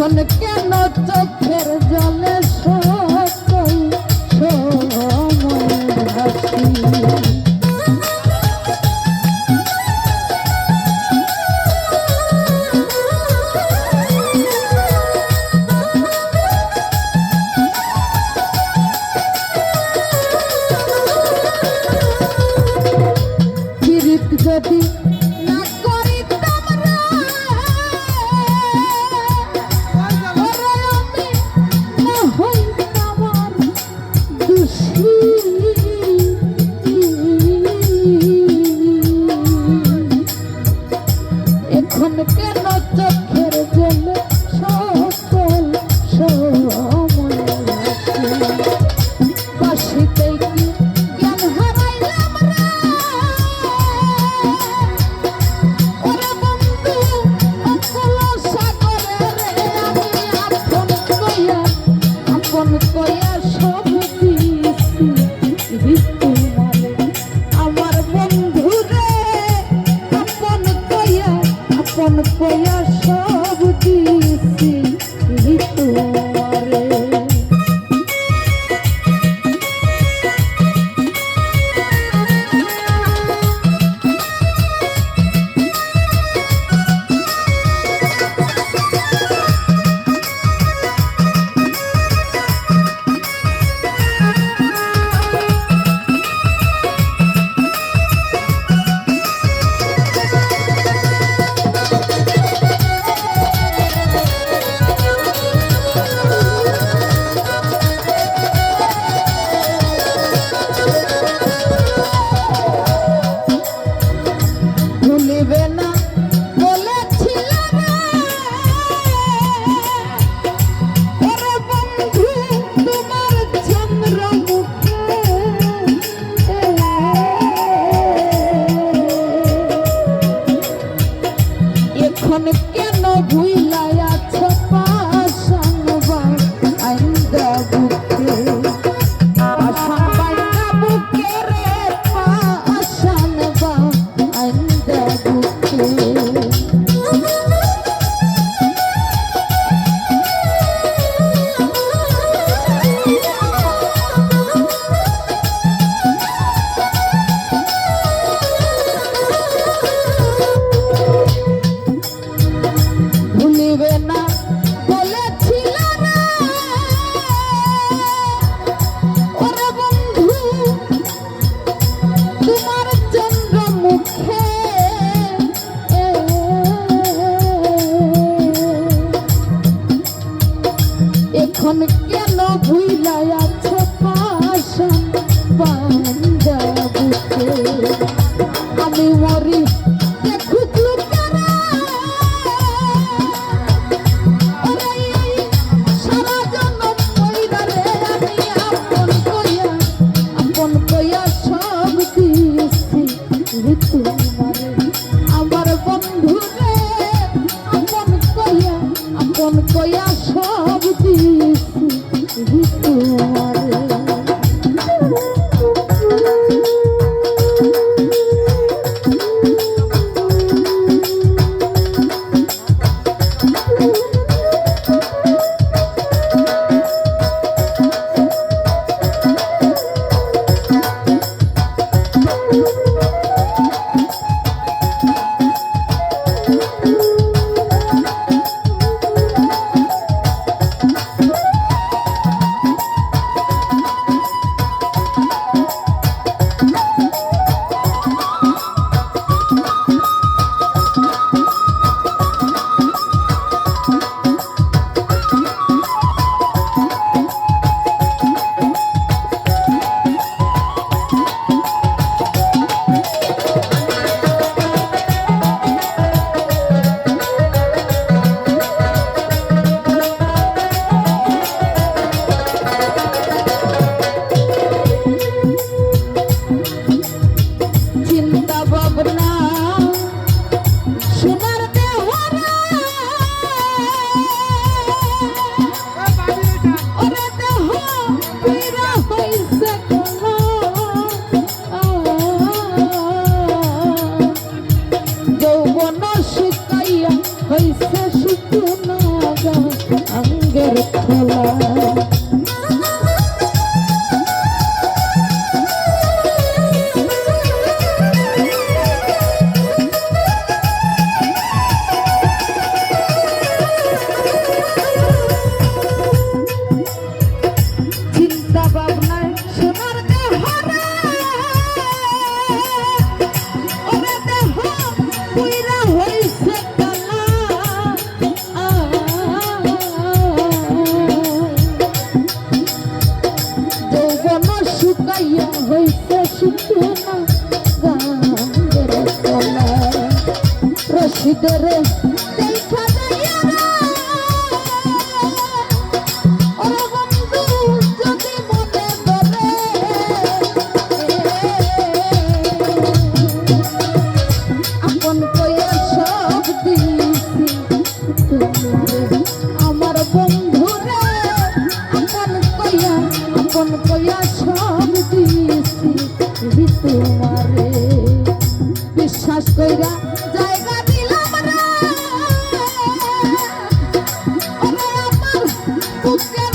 এখন কেন চোখের জলে এখন কেন ভুলাই আছো পাশা? আমি মরি বয়া সব দিস তোমারে? রঙ্গের খেলা। রসিদরে buscando.